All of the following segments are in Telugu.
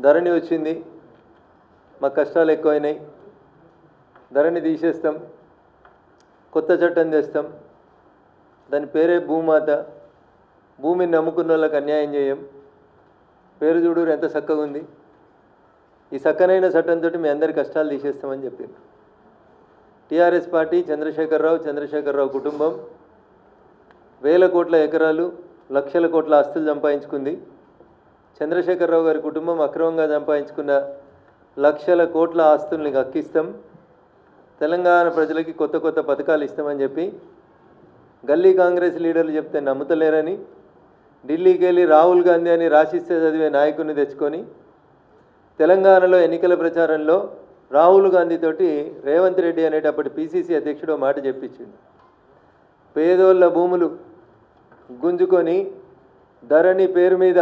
ధరణి వచ్చింది. మా కష్టాలు ఎక్కువైనాయి. ధరణి తీసేస్తాం. కొత్త చట్టం తెస్తాం దాని పేరే భూమాత. భూమిని నమ్ముకున్న వాళ్ళకి అన్యాయం చేయం. పేరు చూడూరు ఎంత చక్కగా ఉంది. ఈ చక్కనైన చట్టంతో మీ అందరి కష్టాలు తీసేస్తామని చెప్పింది టీఆర్ఎస్ పార్టీ చంద్రశేఖరరావు చంద్రశేఖరరావు కుటుంబం. వేల కోట్ల ఎకరాలు లక్షల కోట్ల ఆస్తులు సంపాదించుకుంది. చంద్రశేఖరరావు గారి కుటుంబం అక్రమంగా సంపాదించుకున్న లక్షల కోట్ల ఆస్తుల్ని గక్కిస్తాం. తెలంగాణ ప్రజలకి కొత్త కొత్త పథకాలు ఇస్తామని చెప్పి గల్లీ కాంగ్రెస్ లీడర్లు చెప్తే నమ్ముతలేరని ఢిల్లీకి వెళ్ళి రాహుల్ గాంధీ అని రాసిస్తే చదివే నాయకుడిని తెచ్చుకొని తెలంగాణలో ఎన్నికల ప్రచారంలో రాహుల్ గాంధీతోటి రేవంత్ రెడ్డి అనేటప్పటి పీసీసీ అధ్యక్షుడు మాట చెప్పించింది పేదోళ్ళ భూములు గుంజుకొని ధరణి పేరు మీద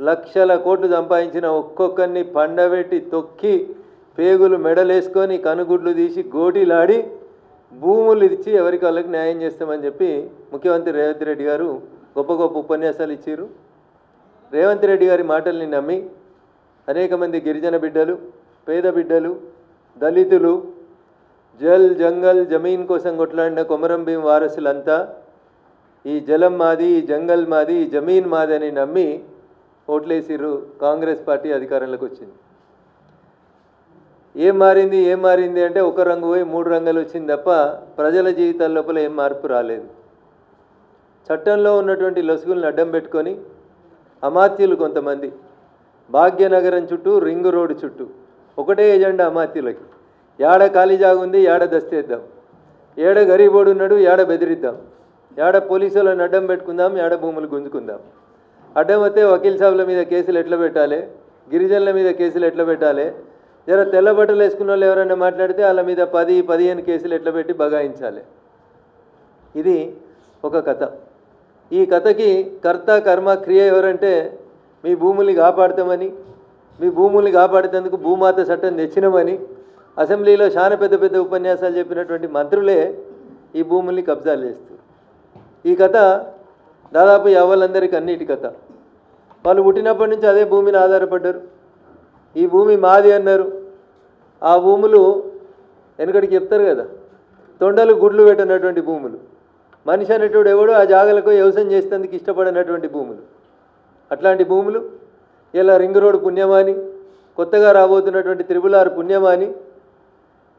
లక్షల కోట్లు సంపాదించిన ఒక్కొక్కరిని పండబెట్టి తొక్కి పేగులు మెడలేసుకొని కనుగుడ్లు తీసి గోటీలాడి భూములు ఇచ్చి ఎవరికి వాళ్ళకి న్యాయం చేస్తామని చెప్పి ముఖ్యమంత్రి రేవంత్ రెడ్డి గారు గొప్ప గొప్ప ఉపన్యాసాలు ఇచ్చారు. రేవంత్ రెడ్డి గారి మాటల్ని నమ్మి అనేక మంది గిరిజన బిడ్డలు పేద బిడ్డలు దళితులు జల్ జంగల్ జమీన్ కోసం కొట్లాడిన కొమరం భీం వారసులంతా ఈ జలం మాది ఈ జంగల్ మాది ఈ జమీన్ మాది అని నమ్మి ఓట్లేసిర్రు కాంగ్రెస్ పార్టీ అధికారంలోకి వచ్చింది. ఏం మారింది ఏం మారింది అంటే ఒక రంగు పోయి మూడు రంగులు వచ్చింది తప్ప ప్రజల జీవితాల లోపల ఏం మార్పు రాలేదు. చట్టంలో ఉన్నటువంటి లొసుగులను అడ్డం పెట్టుకొని అమాత్యులు కొంతమంది. భాగ్యనగరం చుట్టూ రింగ్ రోడ్డు చుట్టూ. ఒకటే ఎజెండా అమాత్యులకి. ఏడ ఖాళీ జాగుంది ఉంది ఏడ దస్తేద్దాం ఏడ గరీబోడు ఉన్నాడు ఏడ బెదిరిద్దాం. ఏడ పోలీసులను అడ్డం పెట్టుకుందాం ఏడ భూములు గుంజుకుందాం. అడ్డం వస్తే వకీల్ సాబుల మీద కేసులు ఎట్లా పెట్టాలి? గిరిజనుల మీద కేసులు ఎట్లా పెట్టాలి? జర తెల్ల బట్టలు వేసుకున్న వాళ్ళు ఎవరైనా మాట్లాడితే వాళ్ళ మీద పది పదిహేను కేసులు ఎట్లా పెట్టి బగాయించాలి? ఇది ఒక కథ. ఈ కథకి కర్త కర్మ క్రియ ఎవరంటే మీ భూముల్ని కాపాడతామని మీ భూముల్ని కాపాడేందుకు భూమాత చట్టం తెచ్చినామని అసెంబ్లీలో చాలా పెద్ద పెద్ద ఉపన్యాసాలు చెప్పినటువంటి మంత్రులే ఈ భూముల్ని కబ్జాలు చేస్తారు ఈ కథ దాదాపు ఎవరందరికీ అన్నిటి కథ. వాళ్ళు పుట్టినప్పటి నుంచి అదే భూమిని ఆధారపడ్డారు. ఈ భూమి మాది అన్నారు. ఆ భూములు వెనకడికి చెప్తారు కదా. తొండలు గుడ్లు పెట్టినటువంటి భూములు. మనిషి అనేటువంటి ఎవడు ఆ జాగలకు వ్యవసాయం చేసేందుకు ఇష్టపడినటువంటి భూములు. అట్లాంటి భూములు ఇలా రింగ్ రోడ్ పుణ్యమాని కొత్తగా రాబోతున్నటువంటి త్రిబులారు పుణ్యమాని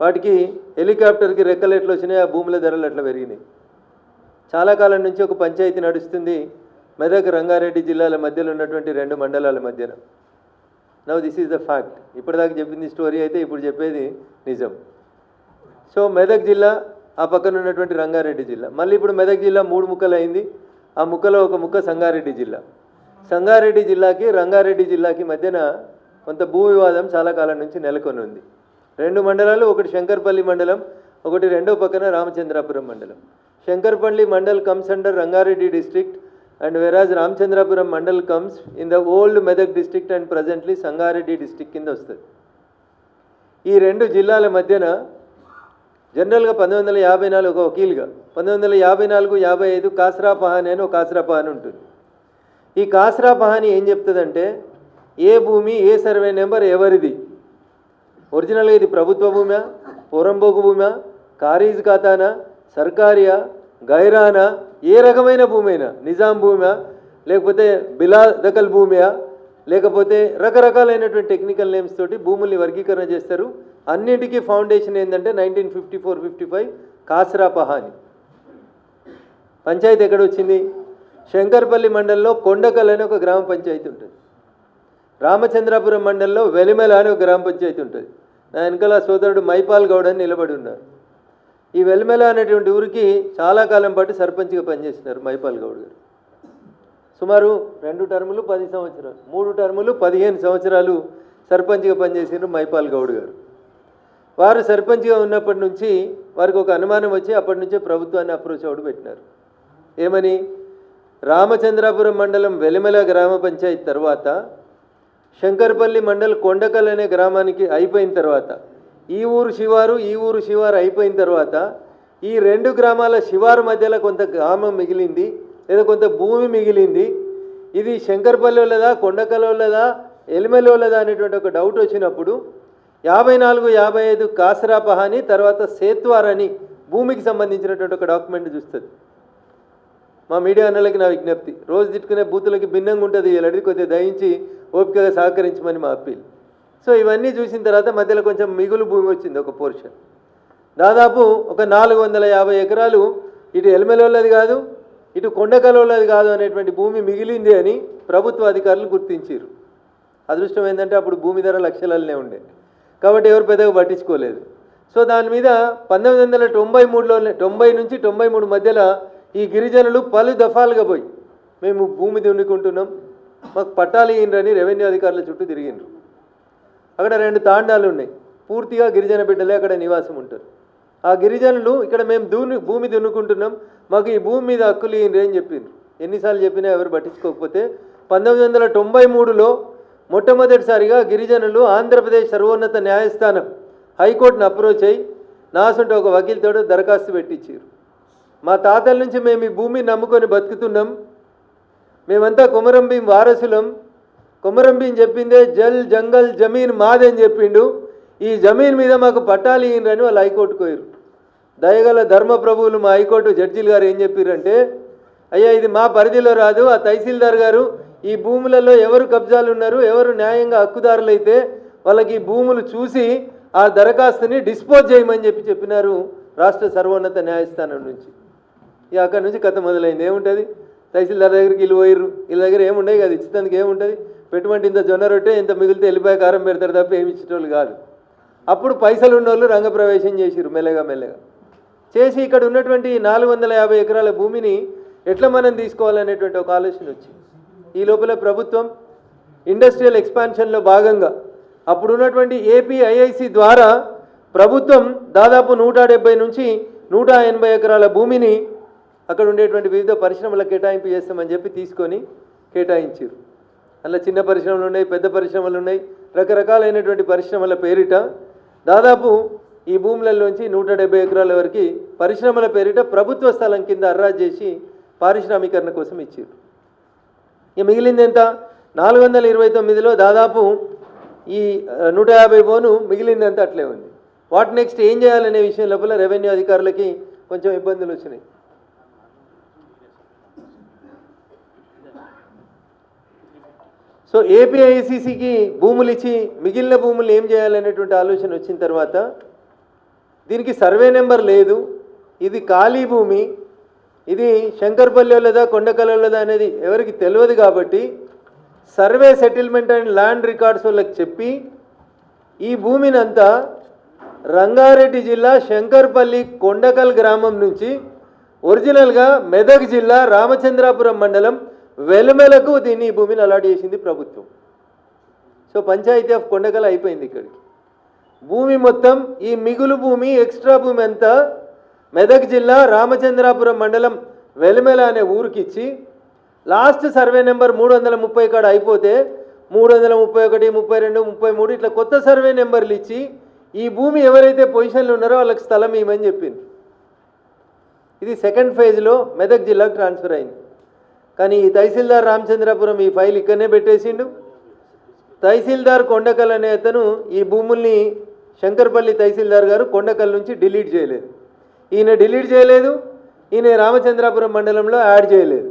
వాటికి హెలికాప్టర్కి రెక్కలు ఎట్లా వచ్చినాయి ఆ భూముల ధరలు ఎట్లా పెరిగినాయి. చాలా కాలం నుంచి ఒక పంచాయతీ నడుస్తుంది. మెదక్ రంగారెడ్డి జిల్లాల మధ్యలో ఉన్నటువంటి రెండు మండలాల మధ్యన. Now this is the fact ఇప్పటిదాకా చెప్పింది స్టోరీ అయితే ఇప్పుడు చెప్పేది నిజం. సో మెదక్ జిల్లా ఆ పక్కన ఉన్నటువంటి రంగారెడ్డి జిల్లా. మళ్ళీ ఇప్పుడు మెదక్ జిల్లా మూడు ముక్కలు అయింది ఆ ముక్కలో ఒక ముక్క సంగారెడ్డి జిల్లా. సంగారెడ్డి జిల్లాకి రంగారెడ్డి జిల్లాకి మధ్యన కొంత భూ వివాదం చాలా కాలం నుంచి నెలకొని ఉంది రెండు మండలాలు ఒకటి శంకర్పల్లి మండలం ఒకటి రెండో పక్కన రామచంద్రాపురం మండలం. Shankarpally mandal comes under Rangareddy district and whereas Ramachandrapuram mandal comes in the old Medak district and presently Sangareddy district కింద వస్తుంది. ఈ రెండు జిల్లాల మధ్యన జనరల్గా పంతొమ్మిది వందల యాభై నాలుగు ఒక వకీల్గా పంతొమ్మిది వందల యాభై నాలుగు యాభై ఐదు కాసరా పహాని అని ఒక కాసరా పహాని ఉంటుంది. ఈ కాసరా పహాని ఏం చెప్తుందంటే ఏ భూమి ఏ సర్వే నెంబర్ ఎవరిది? ఒరిజినల్గా ఇది ప్రభుత్వ భూమా పొరంబోకు భూమా కారీజ్ ఖాతానా? సర్కారియా గైరానా ఏ రకమైన భూమైనా నిజాం భూమా లేకపోతే బిలా దకల్ భూమియా లేకపోతే రకరకాలైనటువంటి టెక్నికల్ నేమ్స్ తోటి భూముల్ని వర్గీకరణ చేస్తారు. అన్నిటికీ ఫౌండేషన్ ఏంటంటే nineteen fifty four fifty five khasra pahani. Panchayati ఎక్కడ వచ్చింది శంకర్పల్లి మండలంలో కొండకల్ అనే ఒక గ్రామ పంచాయతీ ఉంటుంది. రామచంద్రాపురం మండలంలో వెలిమెల అనే ఒక గ్రామ పంచాయతీ ఉంటుంది. నా వెనకాల సోదరుడు మైపాల్ గౌడ్ అని నిలబడి ఉన్నారు. ఈ వెలిమెల అనేటువంటి ఊరికి చాలా కాలం పాటు సర్పంచ్గా పనిచేసినారు మైపాల్ గౌడ్ గారు. సుమారు రెండు టర్ములు పది సంవత్సరాలు మూడు టర్ములు పదిహేను సంవత్సరాలు సర్పంచ్గా పనిచేసిన మైపాల్ గౌడ్ గారు. వారు సర్పంచ్గా ఉన్నప్పటి నుంచి వారికి ఒక అనుమానం వచ్చి అప్పటి నుంచే ప్రభుత్వాన్ని అప్రోచ్ అవుడు పెట్టినారు. ఏమని? రామచంద్రాపురం మండలం వెలిమెల గ్రామ పంచాయతీ తర్వాత శంకర్పల్లి మండల్ కొండకల్ అనే గ్రామానికి అయిపోయిన తర్వాత ఈ ఊరు శివారు ఈ ఊరు శివారు అయిపోయిన తర్వాత ఈ రెండు గ్రామాల శివారు మధ్యలో కొంత గ్రామం మిగిలింది లేదా కొంత భూమి మిగిలింది. ఇది శంకర్పల్లి వాళ్ళదా ఎలిమెలోలదా అనేటువంటి ఒక డౌట్ వచ్చినప్పుడు యాభై నాలుగు యాభై ఐదు కాసరాపహ అని తర్వాత సేత్వార్ అని భూమికి సంబంధించినటువంటి ఒక డాక్యుమెంట్ చూస్తుంది. మా మీడియా అన్నలకి నా విజ్ఞప్తి. రోజు తిట్టుకునే బూతులకి భిన్నంగా ఉంటుంది ఇలాంటిది కొద్దిగా దయించి ఓపికగా సహకరించమని మా అప్పీల్. సో ఇవన్నీ చూసిన తర్వాత మధ్యలో కొంచెం మిగులు భూమి వచ్చింది ఒక పోర్షన్. దాదాపు ఒక నాలుగు వందల యాభై ఎకరాలు ఇటు ఎల్మెలోళ్ళది కాదు ఇటు కొండకలోళ్ళది కాదు అనేటువంటి భూమి మిగిలింది అని ప్రభుత్వ అధికారులు గుర్తించారు. అదృష్టం ఏంటంటే అప్పుడు భూమి ధర లక్షలనే ఉండే. కాబట్టి ఎవరు పెద్దగా పట్టించుకోలేదు. సో దాని మీద పంతొమ్మిది వందల తొంభై మూడులో తొంభై నుంచి తొంభై మూడు మధ్యలో ఈ గిరిజనులు పలు దఫాలుగా పోయి మేము భూమి దున్నుకుంటున్నాం మాకు పట్టాలు ఇయ్యండి రెవెన్యూ అధికారుల చుట్టూ తిరిగిండ్రు. అక్కడ రెండు తాండాలు ఉన్నాయి. పూర్తిగా గిరిజన బిడ్డలే అక్కడ నివాసం ఉంటారు. ఆ గిరిజనులు ఇక్కడ మేము దూని భూమి దున్నుకుంటున్నాం. మాకు ఈ భూమి మీద హక్కులు ఇయ్యండి అని చెప్పిండ్రు ఎన్నిసార్లు చెప్పినా ఎవరు పట్టించుకోకపోతే పంతొమ్మిది వందల తొంభై మూడులో మొట్టమొదటిసారిగా గిరిజనులు ఆంధ్రప్రదేశ్ సర్వోన్నత న్యాయస్థానం హైకోర్టును అప్రోచ్ అయ్యి నాసుంటే ఒక వకీల్తో దరఖాస్తు పెట్టించారు మా తాతల నుంచి మేము ఈ భూమిని నమ్ముకొని బతుకుతున్నాం. మేమంతా కొమరంభీం వారసులం. కొమరంభీం చెప్పిందే జల్ జంగల్ జమీన్ మాదని చెప్పిండు. ఈ జమీన్ మీద మాకు పట్టాలు ఇయ్యండి వాళ్ళు హైకోర్టుకు పోయారు దయగల ధర్మ ప్రభువులు మా హైకోర్టు జడ్జీలు గారు ఏం చెప్పారంటే అయ్యా ఇది మా పరిధిలో రాదు ఆ తహసీల్దార్ గారు ఈ భూములలో ఎవరు కబ్జాలు ఉన్నారు ఎవరు న్యాయంగా హక్కుదారులైతే వాళ్ళకి ఈ భూములు చూసి ఆ దరఖాస్తుని డిస్పోజ్ చేయమని చెప్పి చెప్పినారు రాష్ట్ర సర్వోన్నత న్యాయస్థానం నుంచి. ఇక అక్కడి నుంచి కథ మొదలైంది. ఏముంటుంది? తహసీల్దార్ దగ్గరికి వీళ్ళు పోయిర్రు. వీళ్ళ దగ్గర ఏముండవు కదా? ఇచ్చేందుకు ఏముంటుంది? పెట్టుబడి ఇంత జొన్న రొట్టె ఇంత మిగిలితే వెళ్ళిపోయి కారం పెడతారు తప్ప ఏమి ఇచ్చేటోళ్ళు కాదు. అప్పుడు పైసలు ఉన్నోళ్ళు రంగప్రవేశం చేసిర్రు మెల్లగా మెల్లగా. చేసి ఇక్కడ ఉన్నటువంటి నాలుగు వందల యాభై ఎకరాల భూమిని ఎట్లా మనం తీసుకోవాలనేటువంటి ఒక ఆలోచన వచ్చింది. ఈ లోపల ప్రభుత్వం ఇండస్ట్రియల్ ఎక్స్పాన్షన్లో భాగంగా అప్పుడు ఉన్నటువంటి ఏపీ ఐఐసి ద్వారా ప్రభుత్వం దాదాపు నూట డెబ్బై నుంచి నూట ఎనభై ఎకరాల భూమిని అక్కడ ఉండేటువంటి వివిధ పరిశ్రమలకు కేటాయింపు చేస్తామని చెప్పి తీసుకొని కేటాయించారు అలా చిన్న పరిశ్రమలు ఉన్నాయి పెద్ద పరిశ్రమలు ఉన్నాయి. రకరకాలైనటువంటి పరిశ్రమల పేరిట దాదాపు ఈ భూములలోంచి నూట డెబ్బై ఎకరాల వరకు పరిశ్రమల పేరిట ప్రభుత్వ స్థలం కింద అర్రా చేసి పారిశ్రామీకరణ కోసం ఇచ్చారు. ఇక మిగిలింది ఎంత? నాలుగు వందల ఇరవై తొమ్మిదిలో దాదాపు ఈ నూట యాభై పోను మిగిలింది అట్లే ఉంది. వాట్ నెక్స్ట్ ఏం చేయాలనే విషయం లోపల రెవెన్యూ అధికారులకి కొంచెం ఇబ్బందులు వచ్చినాయి. సో ఏపీఐసిసికి భూములు ఇచ్చి మిగిలిన భూములు ఏం చేయాలనేటువంటి ఆలోచన వచ్చిన తర్వాత దీనికి సర్వే నెంబర్ లేదు. ఇది ఖాళీ భూమి. ఇది శంకర్పల్లిలోదా కొండకల్లోదా అనేది ఎవరికి తెలియదు కాబట్టి survey settlement and land records వాళ్ళకి చెప్పి ఈ భూమిని అంతా రంగారెడ్డి జిల్లా శంకర్పల్లి కొండకల్ గ్రామం నుంచి ఒరిజినల్గా మెదక్ జిల్లా రామచంద్రాపురం మండలం వెలుమెలకు దీన్ని ఈ భూమిని అలాట్ చేసింది ప్రభుత్వం. సో పంచాయతీ ఆఫ్ కొండగల అయిపోయింది ఇక్కడికి. భూమి మొత్తం ఈ మిగులు భూమి ఎక్స్ట్రా భూమి అంతా మెదక్ జిల్లా రామచంద్రాపురం మండలం వెలిమెల అనే ఊరికిచ్చి లాస్ట్ సర్వే నెంబర్ మూడు వందల ముప్పై కాడ అయిపోతే మూడు వందల ముప్పై ఒకటి ముప్పై రెండు ముప్పై మూడు ఇట్లా కొత్త సర్వే నెంబర్లు ఇచ్చి ఈ భూమి ఎవరైతే పొజిషన్లు ఉన్నారో వాళ్ళకి స్థలం ఇవ్వమని చెప్పింది. ఇది సెకండ్ ఫేజ్లో మెదక్ జిల్లాకు ట్రాన్స్ఫర్ అయింది. కానీ ఈ తహసీల్దార్ రామచంద్రపురం ఈ ఫైల్ ఇక్కడనే పెట్టేసిండు. తహసీల్దార్ కొండకల్ అనే అతను ఈ భూముల్ని శంకర్పల్లి తహసీల్దార్ గారు కొండకల్ నుంచి డిలీట్ చేయలేదు. ఈయన డిలీట్ చేయలేదు ఈయన రామచంద్రాపురం మండలంలో యాడ్ చేయలేదు.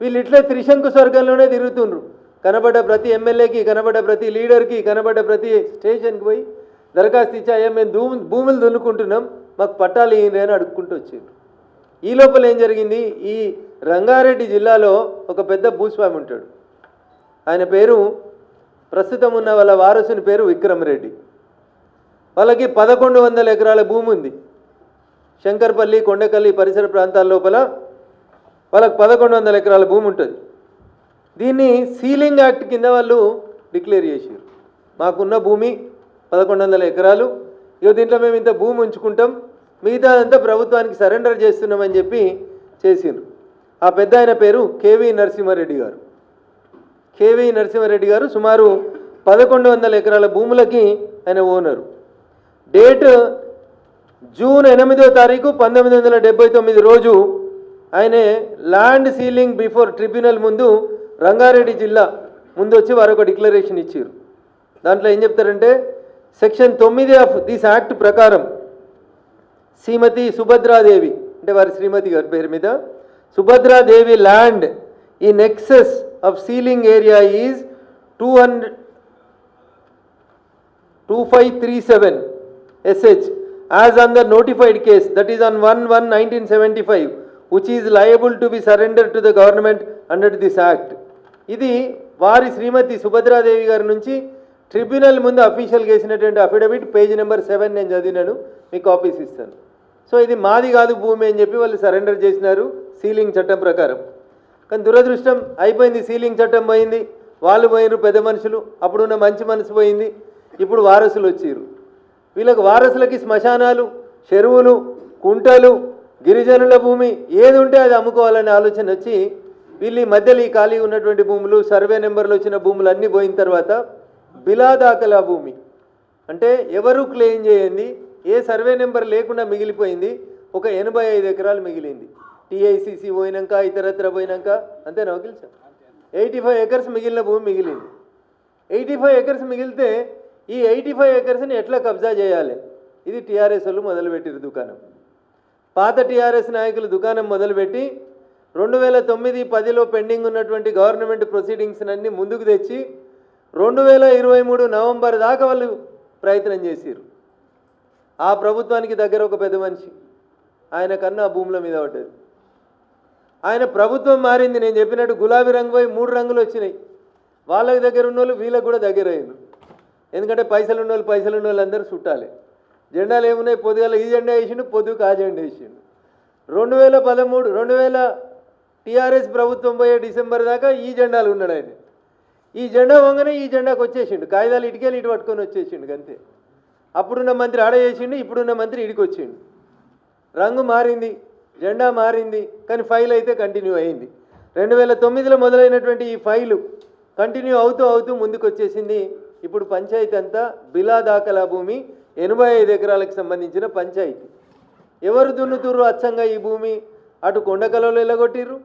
వీళ్ళు ఇట్లే త్రిశంకు స్వర్గంలోనే తిరుగుతుండ్రు. కనబడ్డ ప్రతి ఎమ్మెల్యేకి కనబడ్డ ప్రతి లీడర్కి కనబడ్డ ప్రతి స్టేషన్కి పోయి దరఖాస్తు ఇచ్చి అయ్యా మేము దూ భూములు దున్నుకుంటున్నాం మాకు పట్టాలు ఇయ్యండి అని అడుక్కుంటూ వచ్చారు ఈ లోపల ఏం జరిగింది? ఈ రంగారెడ్డి జిల్లాలో ఒక పెద్ద భూస్వామి ఉంటాడు. ఆయన పేరు ప్రస్తుతం ఉన్న వాళ్ళ వారసుని పేరు విక్రమ్ రెడ్డి. వాళ్ళకి పదకొండు వందల ఎకరాల భూమి ఉంది. శంకర్పల్లి కొండకల్లి పరిసర ప్రాంతాల లోపల వాళ్ళకి పదకొండు వందల ఎకరాల భూమి ఉంటుంది. దీన్ని సీలింగ్ యాక్ట్ కింద వాళ్ళు డిక్లేర్ చేసారు మాకున్న భూమి పదకొండు వందల ఎకరాలు. ఇక దీంట్లో మేము ఇంత భూమి ఉంచుకుంటాం. మిగతాదంతా ప్రభుత్వానికి సరెండర్ చేస్తున్నామని చెప్పి చేసిండ్రు ఆ పెద్ద ఆయన పేరు కేవీ నరసింహారెడ్డి గారు. కేవీ నరసింహారెడ్డి గారు సుమారు పదకొండు వందల ఎకరాల భూములకి ఆయన ఓనరు. డేట్ జూన్ ఎనిమిదో తారీఖు పంతొమ్మిది వందల డెబ్బై తొమ్మిది రోజు ఆయన ల్యాండ్ సీలింగ్ బిఫోర్ ట్రిబ్యునల్ ముందు రంగారెడ్డి జిల్లా ముందు వచ్చి వారు ఒక డిక్లరేషన్ ఇచ్చారు దాంట్లో ఏం చెప్తారంటే సెక్షన్ తొమ్మిది ఆఫ్ దిస్ యాక్ట్ ప్రకారం శ్రీమతి సుభద్రాదేవి అంటే వారి శ్రీమతి గారి పేరు మీద Subhadradevi land in excess of ceiling area is two hundred two five three seven SH as on the notified case that is on one one nineteen seventy five which is liable to be surrender to the government under this act ఇది వారి శ్రీమతి సుభద్రాదేవి గారి నుంచి ట్రిబ్యునల్ ముందు అఫీషియల్ వేసినటువంటి అఫిడవిట్ పేజ్ నెంబర్ సెవెన్ నేను చదివినాను మీకు కాపీస్ ఇస్తాను. సో ఇది మాది కాదు భూమి అని చెప్పి వాళ్ళు సరెండర్ చేసినారు. సీలింగ్ చట్టం ప్రకారం. కానీ దురదృష్టం అయిపోయింది సీలింగ్ చట్టం పోయింది. వాళ్ళు పోయినారు పెద్ద మనుషులు అప్పుడున్న మంచి మనసు పోయింది. ఇప్పుడు వారసులు వచ్చిర్రు. వీళ్ళకి వారసులకి శ్మశానాలు చెరువులు కుంటలు గిరిజనుల భూమి ఏది ఉంటే అది అమ్ముకోవాలనే ఆలోచన వచ్చి వీళ్ళు ఈ మధ్యలో ఈ ఖాళీ ఉన్నటువంటి భూములు సర్వే నెంబర్లు వచ్చిన భూములు అన్నీ పోయిన తర్వాత బిలాదాకలా భూమి. అంటే ఎవరు క్లెయిమ్ చేయండి ఏ సర్వే నెంబర్ లేకుండా మిగిలిపోయింది? ఒక ఎనభై ఐదు ఎకరాలు మిగిలింది. టీఐసిసి పోయినాక ఇతరత్ర పోయినాక అంతేనా వకీల్ సార్ ఎయిటీ ఫైవ్ ఎకర్స్ మిగిలిన భూమి మిగిలింది. ఎయిటీ ఫైవ్ ఎకర్స్ మిగిలితే ఈ ఎయిటీ ఫైవ్ ఎకర్స్ని ఎట్లా కబ్జా చేయాలి? ఇది టీఆర్ఎస్ వాళ్ళు మొదలుపెట్టారు దుకాణం. పాత టీఆర్ఎస్ నాయకులు దుకాణం మొదలుపెట్టి రెండు వేల తొమ్మిది పదిలో పెండింగ్ ఉన్నటువంటి గవర్నమెంట్ ప్రొసీడింగ్స్ అన్ని ముందుకు తెచ్చి రెండు వేల ఇరవై మూడు నవంబర్ దాకా వాళ్ళు ప్రయత్నం చేశారు ఆ ప్రభుత్వానికి దగ్గర ఒక పెద్ద మనిషి. ఆయన కన్నా ఆ భూముల మీద పడ్డది. ఆయన ప్రభుత్వం మారింది. నేను చెప్పినట్టు గులాబీ రంగు పోయి మూడు రంగులు వచ్చినాయి. వాళ్ళకి దగ్గర ఉన్న వాళ్ళు వీళ్ళకి కూడా దగ్గర అయ్యారు ఎందుకంటే పైసలు ఉన్న వాళ్ళు పైసలు ఉన్న వాళ్ళు అందరూ చుట్టాలి. జెండాలు ఏమున్నాయి? పొద్దుగాల ఈ జెండా వేసిండు పొద్దుకు ఆ జెండా వేసిండు. రెండు వేల పదమూడు రెండు వేల టీఆర్ఎస్ ప్రభుత్వం పోయే డిసెంబర్ దాకా ఈ జెండాలు ఉన్నాడు ఆయన. ఈ జెండా వంగనే ఈ జెండాకు వచ్చేసిండు. కాగితాలు ఇటుకెళ్ళి ఇటు పట్టుకొని వచ్చేసిండు అంతే అప్పుడున్న మంత్రి ఆడ చేసిండు ఇప్పుడున్న మంత్రి ఇడికి వచ్చిండు. రంగు మారింది. జెండా మారింది కానీ ఫైల్ అయితే కంటిన్యూ అయింది. రెండు వేల తొమ్మిదిలో మొదలైనటువంటి ఈ ఫైలు కంటిన్యూ అవుతూ అవుతూ ముందుకు వచ్చేసింది ఇప్పుడు పంచాయతీ అంతా బిలా దాఖలా భూమి ఎనభై ఐదు ఎకరాలకు సంబంధించిన పంచాయతీ. ఎవరు దున్నుతుర్రు అచ్చంగా ఈ భూమి? అటు కొండకలలో ఎలగొట్టిర్రు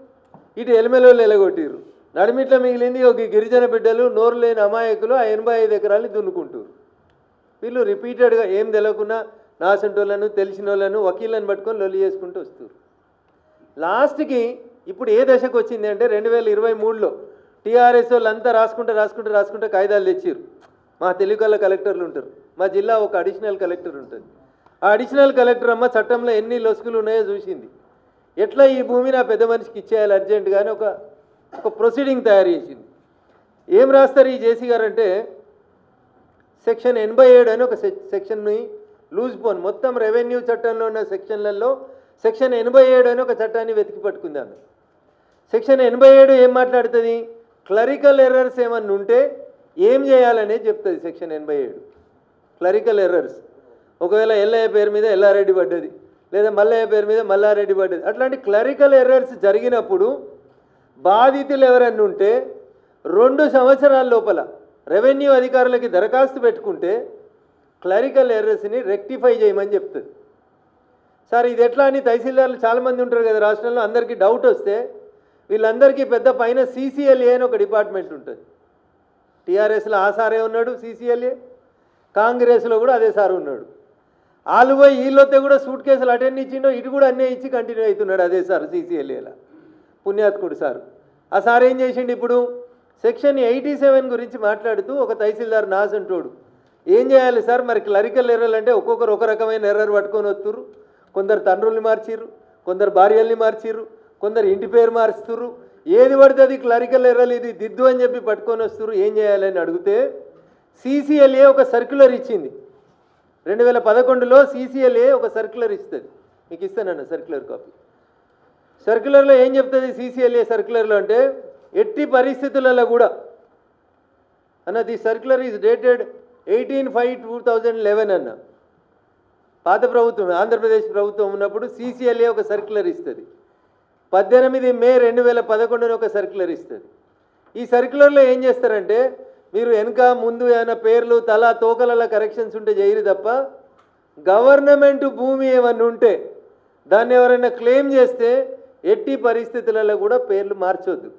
ఇటు ఎలిమెలలో ఎలగొట్టిర్రు. నడిమిట్ల మిగిలింది ఒక గిరిజన బిడ్డలు నోరు లేని అమాయకులు ఆ ఎనభై ఐదు ఎకరాలని దున్నుకుంటారు వీళ్ళు రిపీటెడ్గా ఏం తెలియకుండా నాసంటోళ్ళను తెలిసిన వాళ్ళను వకీళ్ళని పట్టుకొని లొల్లి చేసుకుంటూ వస్తారు లాస్ట్కి ఇప్పుడు ఏ దశకు వచ్చింది అంటే రెండు వేల ఇరవై మూడులో టీఆర్ఎస్ వాళ్ళంతా అంతా రాసుకుంటూ రాసుకుంటూ రాసుకుంటూ కాగితాలు తెచ్చిర్రు. మా తెలుగుల కలెక్టర్లు ఉంటారు. మా జిల్లా ఒక అడిషనల్ కలెక్టర్ ఉంటుంది. ఆ అడిషనల్ కలెక్టర్ అమ్మ చట్టంలో ఎన్ని లొసుగులు ఉన్నాయో చూసింది. ఎట్లా ఈ భూమి నా పెద్ద మనిషికి ఇచ్చేయాలి అర్జెంటుగా అని ఒక ఒక ప్రొసీడింగ్ తయారు చేసింది. ఏం రాస్తారు ఈ జేసీ గారు అంటే సెక్షన్ ఎనభై ఏడు అని ఒక సెక్షన్ని లూజ్ పోన్ మొత్తం రెవెన్యూ చట్టంలో ఉన్న సెక్షన్లలో సెక్షన్ ఎనభై ఏడు అని ఒక చట్టాన్ని వెతికి పట్టుకుందాము సెక్షన్ ఎనభై ఏడు ఏం మాట్లాడుతుంది? క్లరికల్ ఎర్రర్స్ ఏమన్నా ఉంటే ఏం చేయాలనేది చెప్తుంది సెక్షన్ ఎనభై ఏడు. Clerical errors. ఒకవేళ ఎల్లయ్య పేరు మీద ఎల్లారెడ్డి పడ్డది లేదా మల్లయ్య పేరు మీద మల్లారెడ్డి పడ్డది అట్లాంటి క్లరికల్ ఎర్రర్స్ జరిగినప్పుడు బాధితులు ఎవరన్నా ఉంటే రెండు సంవత్సరాల లోపల రెవెన్యూ అధికారులకి దరఖాస్తు పెట్టుకుంటే క్లరికల్ ఎర్రర్స్ని రెక్టిఫై చేయమని చెప్తుంది. సార్ ఇది ఎట్లా అని తహసీల్దార్లు చాలామంది ఉంటారు కదా రాష్ట్రంలో అందరికీ డౌట్ వస్తే వీళ్ళందరికీ పెద్ద పైన సీసీఎల్ఏ అని ఒక డిపార్ట్మెంట్ ఉంటుంది. టీఆర్ఎస్లో ఆ సారే ఉన్నాడు సీసీఎల్ఏ కాంగ్రెస్లో కూడా అదే సార్ ఉన్నాడు. వాళ్ళు పోయి వీళ్ళొస్తే కూడా సూట్ కేసులు అటెండ్ ఇచ్చిండో ఇటు కూడా అన్నీ ఇచ్చి కంటిన్యూ అవుతున్నాడు అదే సార్ సీసీఎల్ఏలా పుణ్యాత్కుడు సార్. ఆ సార్ ఏం చేసిండు ఇప్పుడు? సెక్షన్ ఎయిటీ సెవెన్ గురించి మాట్లాడుతూ ఒక తహసీల్దార్ నాసంటోడు ఏం చేయాలి సార్? మరి క్లరికల్ ఎర్రర్లు అంటే ఒక్కొక్కరు ఒక రకమైన ఎర్రర్ పట్టుకొని వస్తుర్రు కొందరు తండ్రుల్ని మార్చిర్రు కొందరు భార్యల్ని మార్చిర్రు కొందరు ఇంటి పేరు మారుస్తుర్రు ఏది పడితే అది క్లరికల్ ఎర్రలు ఇది దిద్దు అని చెప్పి పట్టుకొని వస్తుర్రు. ఏం చేయాలని అడిగితే సీసీఎల్ఏ ఒక సర్క్యులర్ ఇచ్చింది. రెండు వేల పదకొండులో సీసీఎల్ఏ ఒక సర్క్యులర్ ఇస్తుంది. మీకు ఇస్తానన్న సర్క్యులర్ కాపీ. సర్క్యులర్లో ఏం చెప్తుంది సీసీఎల్ఏ సర్క్యులర్లో అంటే ఎట్టి పరిస్థితులలో కూడా అన్న the circular is dated eighteen five two thousand eleven అన్న. పాత ప్రభుత్వం ఆంధ్రప్రదేశ్ ప్రభుత్వం ఉన్నప్పుడు సీసీఎల్ఏ ఒక సర్క్యులర్ ఇస్తుంది. పద్దెనిమిది మే రెండు వేల పదకొండున ఒక సర్క్యులర్ ఇస్తుంది. ఈ సర్క్యులర్లో ఏం చేస్తారంటే మీరు వెనక ముందు ఏమైనా పేర్లు తల తోకలలో కరెక్షన్స్ ఉంటే చేయరు తప్ప గవర్నమెంట్ భూమి ఏమన్నా ఉంటే దాన్ని ఎవరైనా క్లెయిమ్ చేస్తే ఎట్టి పరిస్థితులలో కూడా పేర్లు మార్చొద్దు.